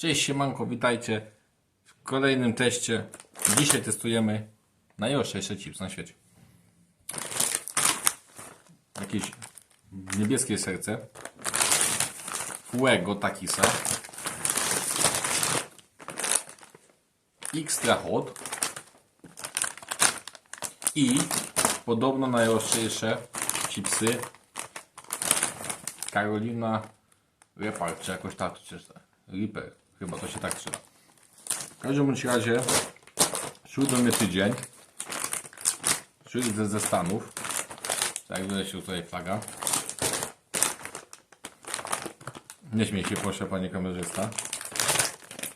Cześć siemanko, witajcie w kolejnym teście. Dzisiaj testujemy najostrzejsze chips na świecie. Jakieś niebieskie serce. Fuego Takisa. Extra Hot. I podobno najostrzejsze chipsy Karolina Repar, czy jakoś tak czyta. Reaper, chyba to się tak czyta. W każdym razie szły do mnie tydzień. Szły ze, ze Stanów. Tak, wydaje się tutaj flaga. Nie śmiej się proszę, panie kamerzysta.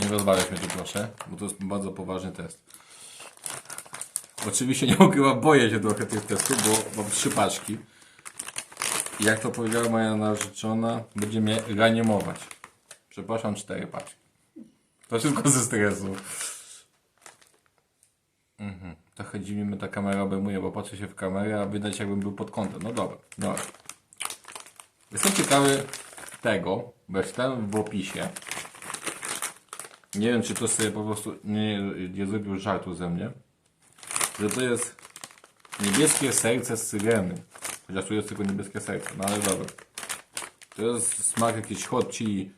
Nie rozwalać mnie tu proszę, bo to jest bardzo poważny test. Oczywiście nie ukrywam, boję się trochę tych testów, bo mam trzy paczki. Jak to powiedziała moja narzeczona, będzie mnie reanimować. Przepraszam, cztery paczki. To wszystko ze stresu. Mhm. Trochę dziwnie mnie ta kamera obejmuje, bo patrzę się w kamerę, a widać jakbym był pod kątem. No dobra, dobra. Jestem ciekawy tego, bo czytałem w opisie. Nie wiem, czy to sobie po prostu nie, nie zrobił żartu ze mnie. Że to jest niebieskie serce z syreny. Chociaż tu jest tylko niebieskie serce, no ale dobra. To jest smak jakiś hot chili,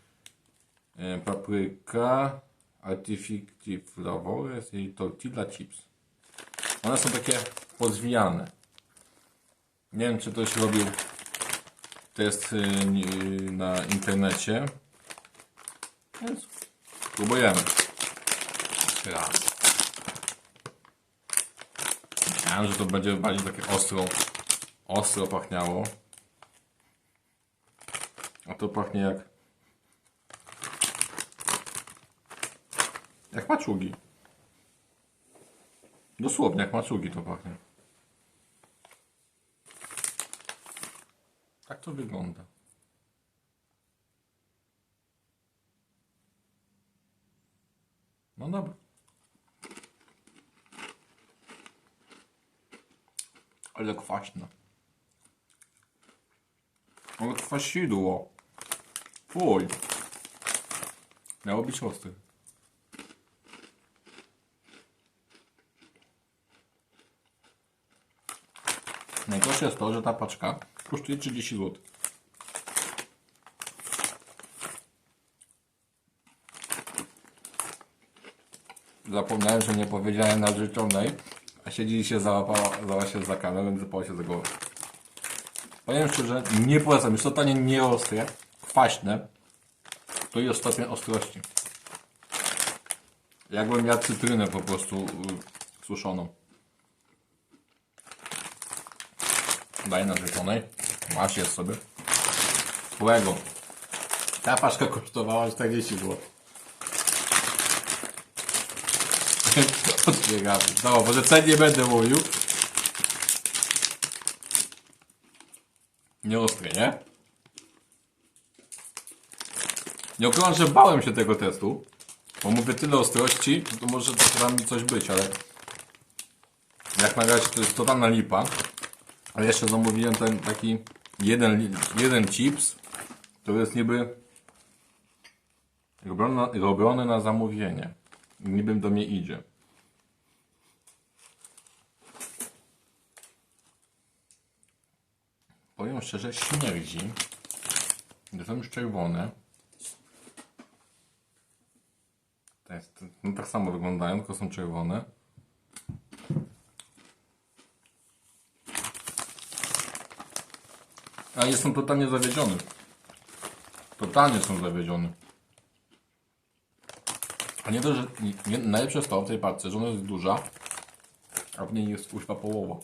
e, papryka, artificial flavors i tortilla chips. One są takie pozwijane. Nie wiem, czy ktoś robił test ni- na internecie. Więc próbujemy. Raz. Myślałem, że to będzie bardziej takie ostro, ostro pachniało. A to pachnie jak... maczugi. Dosłownie jak maczugi to pachnie. Tak to wygląda. No dobra. Ale kwaśne. Ale kwasidło. Fuj. Miało być ostre. Jest to, że ta paczka kosztuje 30 zł. Zapomniałem, że nie powiedziałem narzeczonej, a siedzi się załapała, załapała się za kamerę, więc zapała się za głowę. Powiem szczerze, nie polecam, jest totalnie nieostre, kwaśne. To jest stopień ostrości. Jakbym miał cytrynę po prostu y, suszoną. Daj narzeczonej. Masz jest sobie. Złego. Ta paczka kosztowała 40 zł. Otwieramy. No, może cen nie będę mówił. Nie ostry, nie? Nie ukrywam, że bałem się tego testu. Bo mówię tyle ostrości, to może to mi coś być, ale jak na razie to jest totalna lipa. Ale jeszcze zamówiłem ten taki jeden, jeden chips, który jest niby robiony, na zamówienie. Niby do mnie idzie. Powiem szczerze, śmierdzi. To są już czerwone. To no tak samo wyglądają, tylko są czerwone. Jestem totalnie zawiedziony. Totalnie są zawiedziony. A nie to, że nie, najlepsze to w tej paczce, że ona jest duża, a w niej jest kuźwa połowa.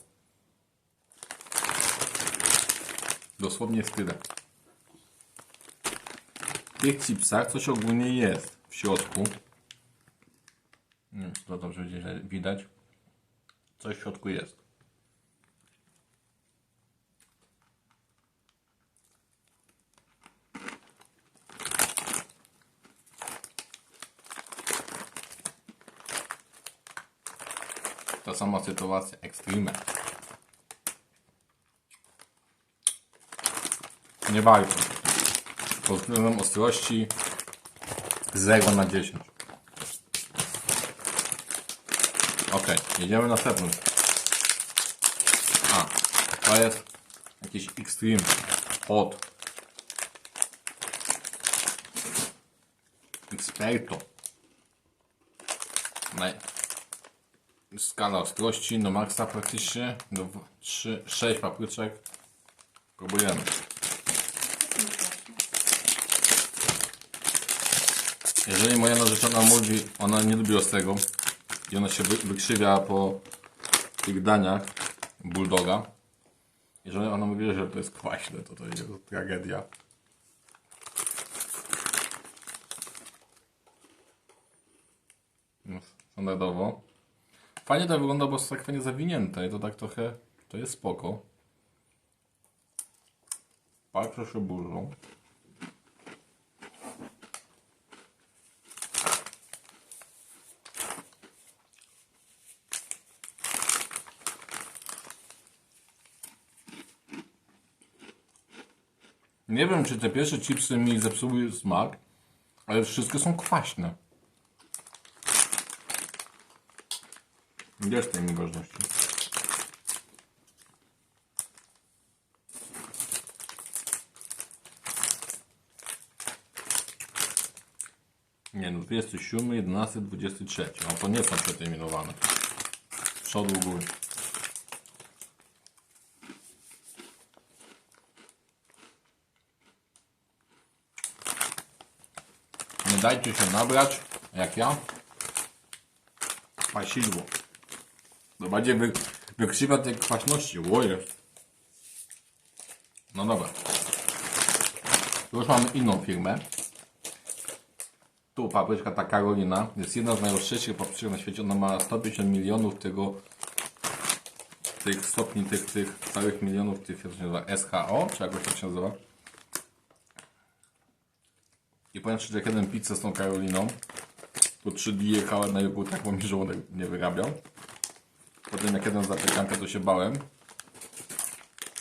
Dosłownie jest tyle. W tych chipsach coś ogólnie jest w środku. Nie wiem, czy to dobrze widać. Coś w środku jest. Ta sama sytuacja Extreme. Nie walczą. Pod względem ostrości 0 na 10. Ok, jedziemy następnym. A, to jest jakiś Extreme Hot. Experto. Skala ostrości do maksa praktycznie. Do 3, 6 papryczek. Próbujemy. Jeżeli moja narzeczona mówi, ona nie lubi ostrego i ona się wy, wykrzywia po tych daniach bulldoga. Jeżeli ona mówi, że to jest kwaśne, to to jest tragedia. No, Standardowo. Fajnie to wygląda, bo jest tak fajnie zawinięte i to tak trochę, to jest spoko. Patrzę się burzą. Nie wiem, czy te pierwsze chipsy mi zepsuły smak, ale wszystkie są kwaśne. Gdzie jest tej nieważności? Nie no, 27, 11, 23. No to nie są przeterminowane. Przodu góry. Nie dajcie się nabrać, jak ja. Kwasidło. To bardziej wy, wykrzywa tej kwaśności. No dobra. Tu już mamy inną firmę. Tu papryczka ta Karolina. Jest jedna z najostrzejszych papryczek na świecie. Ona ma 150 milionów tego tych stopni, tych, tych całych milionów tych, jak to się nazywa, SHO, czy jakoś tak się nazywa. I powiem szczerze, jak jeden pizzę z tą Karoliną, to 3 dni jechałem na jogu, tak bo mi żołądek nie wyrabiał. Potem jak jeden zapiekankę, to się bałem.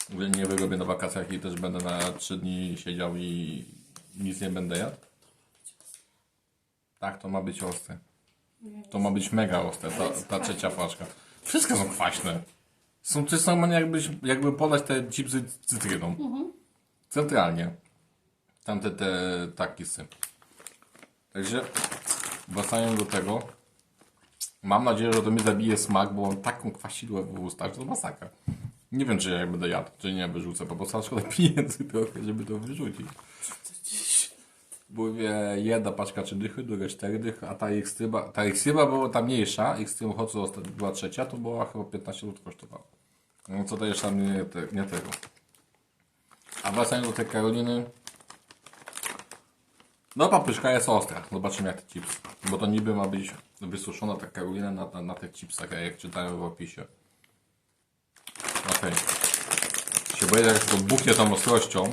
Mówię, nie wyrobię na wakacjach i też będę na 3 dni siedział i nic nie będę jadł. Tak, to ma być ostre. To ma być mega ostre, ta, ta trzecia paczka. Wszystkie są kwaśne. Są jest normalnie jakbyś, jakby podać te chipsy cytryną. Centralnie. Tamte te takisy. Także wracając do tego. Mam nadzieję, że to mi zabije smak, bo mam taką kwasidłę w ustach, że to masakra. Nie wiem, czy ja będę jadł, czy nie wyrzucę, po prostu szkoda pieniędzy trochę, żeby to wyrzucić. Wie, jedna paczka trzy dychy, druga cztery dychy, a ta Xtryba, ta Xtryba była ta mniejsza, co ostatnio była trzecia, to była chyba 15 zł kosztowała. No co to jeszcze nie, nie tego. A wracając do tej Karoliny, no papryczka jest ostra. Zobaczymy jak te chipsy. Bo to niby ma być wysuszona ta karolina na, na, na tych chipsach, jak czytałem w opisie. Okej. Się boję, jak to buchnie tą ostrością.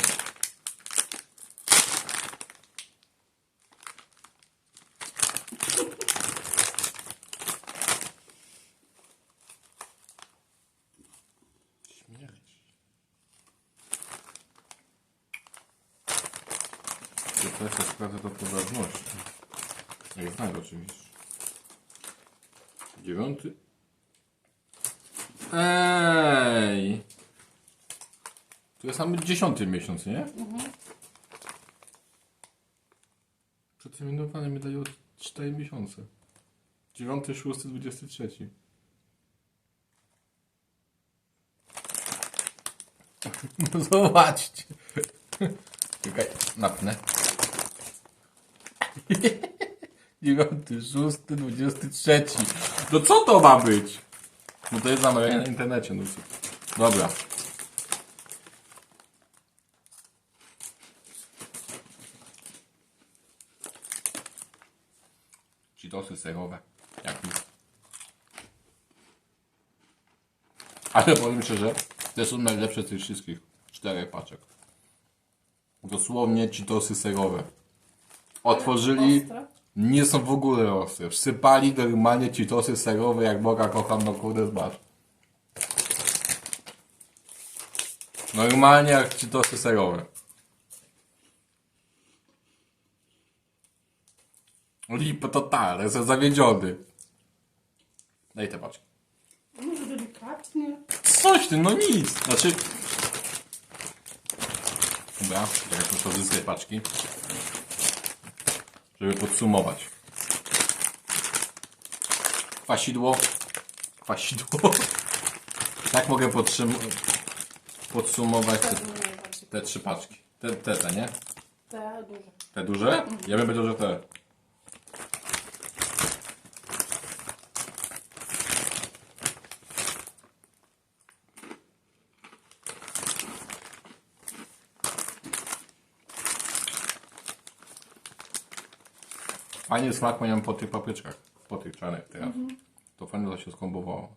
To kwestia sprawdzę to poważności. Jak znam oczywiście. Dziewiąty. Ej! To jest sam dziesiąty miesiąc, nie? Przeterminowane mi dają 4 miesiące. Dziewiąty, szósty, dwudziesty trzeci. No zobaczcie. Czekaj, napnę. Dziewiąty, szósty, dwudziesty trzeci. No co to ma być? No to jest zamawianie na internecie. No. Dobra. Cheetosy serowe. Jak nic. Ale powiem szczerze, te są najlepsze z tych wszystkich czterech paczek. Dosłownie Cheetosy serowe. Otworzyli, Ostre? nie są w ogóle ostre. Wsypali normalnie Cheetosy serowe, jak Boga kocham, no kurde zobacz. Normalnie jak Cheetosy serowe. Lipa totalna, jestem zawiedziony. Daj te paczki. Może delikatnie. Coś ty, no nic. Znaczy... Dobra, jak muszę zyskać paczki. Żeby podsumować. Kwasidło. Kwasidło. Tak mogę podsumować te, te trzy paczki. Te, te, te, nie? Te duże. Te duże? Ja bym powiedział, że te. Fajny smak mają po tych papryczkach, po tych czarnych teraz. To fajnie to się skombowało.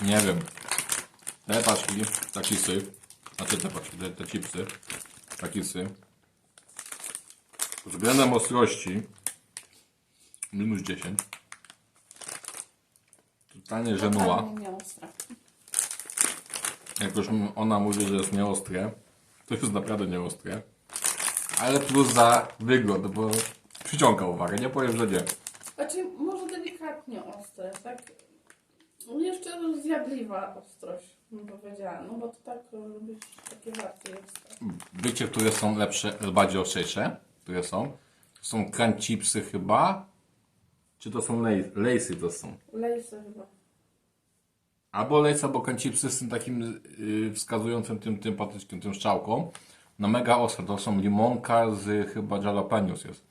Nie wiem. Te paczki, taki syf. Znaczy te paczki, te, te chipsy. Taki syf. Pod względem ostrości minus 10. Totalnie żenuła. Totalnie nieostre. Jak już ona mówi, że jest nieostre, to jest naprawdę nieostre. Ale plus za wygląd, bo przyciąga uwagę, nie powiem, że nie. Znaczy, może delikatnie ostre, tak? Jeszcze zjadliwa ostrość, bym powiedziała. No bo to tak lubisz takie bardziej ostre. Wiecie, które są lepsze, bardziej ostrzejsze? Które są? Są crunch chipsy chyba? Czy to są lej- lejsy to są? Lejsy chyba. Albo lejsy, albo crunch chipsy z tym takim yy, wskazującym tym, tym patyczkiem, tym strzałką. No mega ostre, to są limonka z chyba jalapenos jest.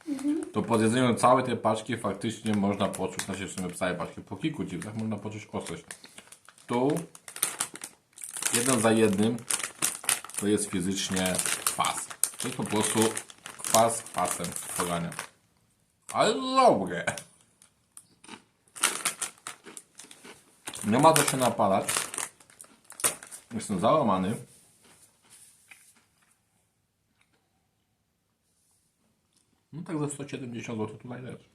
To po zjedzeniu całej tej paczki faktycznie można poczuć, znaczy w sumie całej paczki, po kilku chipsach można poczuć ostrość. Tu jeden za jednym to jest fizycznie kwas. To jest po prostu kwas kwasem polania. Ale dobre. Nie ma co się napalać. Jestem załamany. No tak za 170 zł tutaj leży.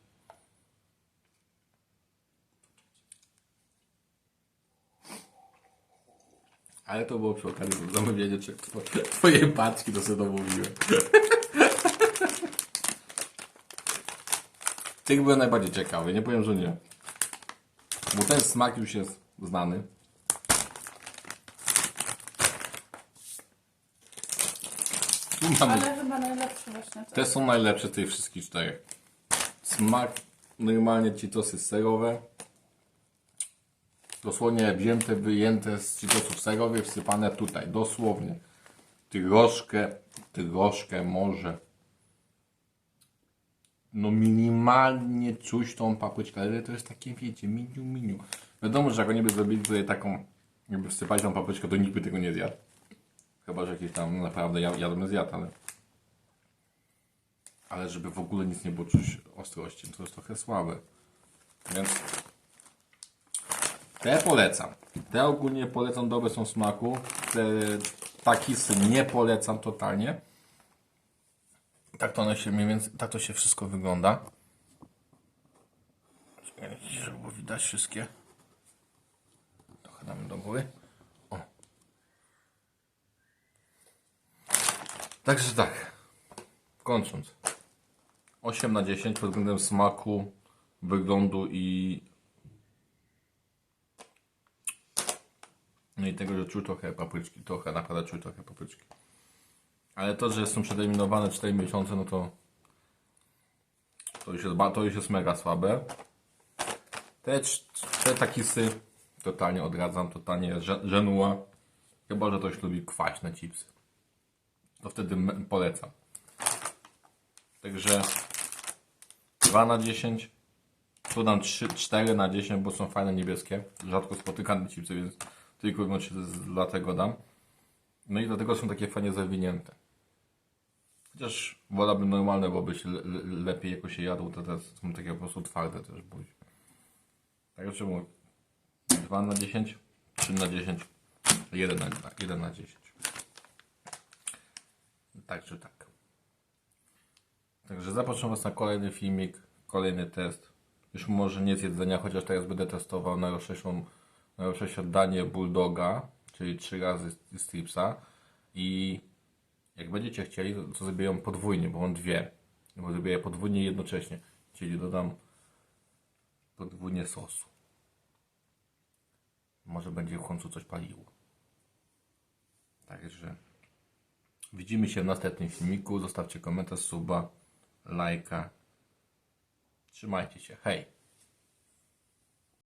Ale to było przy okazji twoje, twojej paczki, to sobie domówiłem. Tych byłem najbardziej ciekawy, nie powiem, że nie. Bo ten smak już jest znany. Tu mamy Ale chyba najlepsze właśnie te. są najlepsze z tych wszystkich czterech. Smak, normalnie Cheetosy serowe. Dosłownie wzięte, wyjęte z Cheetosów serowych, wsypane tutaj, dosłownie. Troszkę, troszkę może. No minimalnie czuć tą papryczkę, ale to jest takie, wiecie, miniu, miniu. Wiadomo, że jak oni by zrobili tutaj taką, jakby wsypali tą papryczkę, to nikt by tego nie zjadł. Chyba, że jakiś tam naprawdę ja- jadłem zjadł, ale... Ale żeby w ogóle nic nie było czuć ostrości, to jest trochę słabe. Więc te polecam. Te ogólnie polecam, dobre są smaku. Te takisy nie polecam totalnie. Tak to one się mniej więcej, tak to się wszystko wygląda. Żeby widać wszystkie. Trochę damy do góry. O. Także tak. Kończąc. 8 na 10 pod względem smaku, wyglądu i no i tego, że czuł trochę papryczki, trochę, naprawdę czuł trochę papryczki. Ale to, że są przedeliminowane 4 miesiące, no to to już jest, to już jest mega słabe. Te, te takisy totalnie odradzam, totalnie żenuła. Chyba, że ktoś lubi kwaśne chipsy. To wtedy polecam. Także 2 na 10. Tu dam 3, 4 na 10, bo są fajne niebieskie. Rzadko spotykane chipsy, więc tylko i wyłącznie dlatego dam. No i dlatego są takie fajnie zawinięte. Chociaż wolałbym normalne, bo by się le, le, lepiej jakoś się jadło, to te są takie po prostu twarde też buzi. Także mówię, 2 na 10, 3 na 10, 1 na, 1 na 10. Także tak. Także zapraszam Was na kolejny filmik, kolejny test. Już może nie z jedzenia, chociaż teraz będę testował najrozszerszą, najrozszersze danie bulldoga, czyli trzy razy stripsa i jak będziecie chcieli, to, zrobię ją podwójnie, bo mam dwie. Bo zrobię je podwójnie jednocześnie, czyli dodam podwójnie sosu. Może będzie w końcu coś paliło. Także widzimy się w następnym filmiku. Zostawcie komentarz, suba, lajka. Trzymajcie się. Hej!